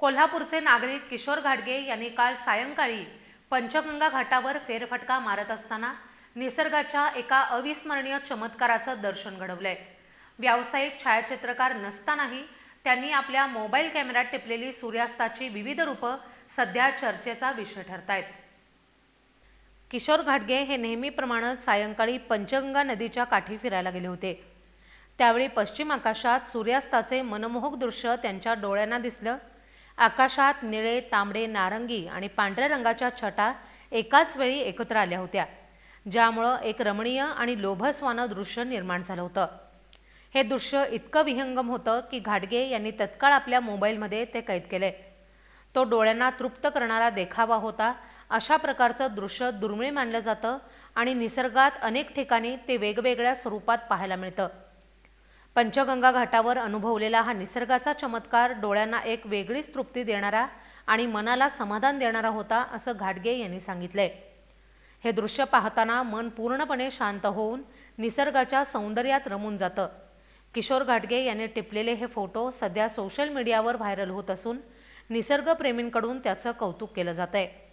कोल्हापूरचे नागरिक किशोर घाटगे यांनी काल सायंकाळी पंचगंगा घाटावर फेरफटका मारत असताना निसर्गाच्या एका अविस्मरणीय चमत्काराचं दर्शन घडवलंय. व्यावसायिक छायाचित्रकार नसतानाही त्यांनी आपल्या मोबाईल कॅमेऱ्यात टिपलेली सूर्यास्ताची विविध रूपं सध्या चर्चेचा विषय ठरतायत. किशोर घाटगे हे नेहमीप्रमाणे सायंकाळी पंचगंगा नदीच्या काठी फिरायला गेले होते. त्यावेळी पश्चिम आकाशात सूर्यास्ताचे मनमोहक दृश्य त्यांच्या डोळ्यांना दिसलं आकाशात निळे तांबडे नारंगी आणि पांढऱ्या रंगाच्या छटा एकाच वेळी एकत्र आल्या होत्या ज्यामुळं एक रमणीय आणि लोभस्वानं दृश्य निर्माण झालं होतं. हे दृश्य इतकं विहंगम होतं की घाटगे यांनी तत्काळ आपल्या मोबाईलमध्ये ते कैद केले. तो डोळ्यांना तृप्त करणारा देखावा होता अशा प्रकारचं दृश्य दुर्मिळ मानलं जातं आणि निसर्गात अनेक ठिकाणी ते वेगवेगळ्या स्वरूपात पाहायला मिळतं. पंचगंगा घाटावर अनुभवलेला हा निसर्गाचा चमत्कार डोळ्यांना एक वेगळीच तृप्ती देणारा आणि मनाला समाधान देणारा होता असं घाटगे यांनी सांगितलंय. हे दृश्य पाहताना मन पूर्णपणे शांत होऊन निसर्गाच्या सौंदर्यात रमून जातं. किशोर घाटगे यांनी टिपलेले हे फोटो सध्या सोशल मीडियावर व्हायरल होत असून निसर्गप्रेमींकडून त्याचं कौतुक केलं जात आहे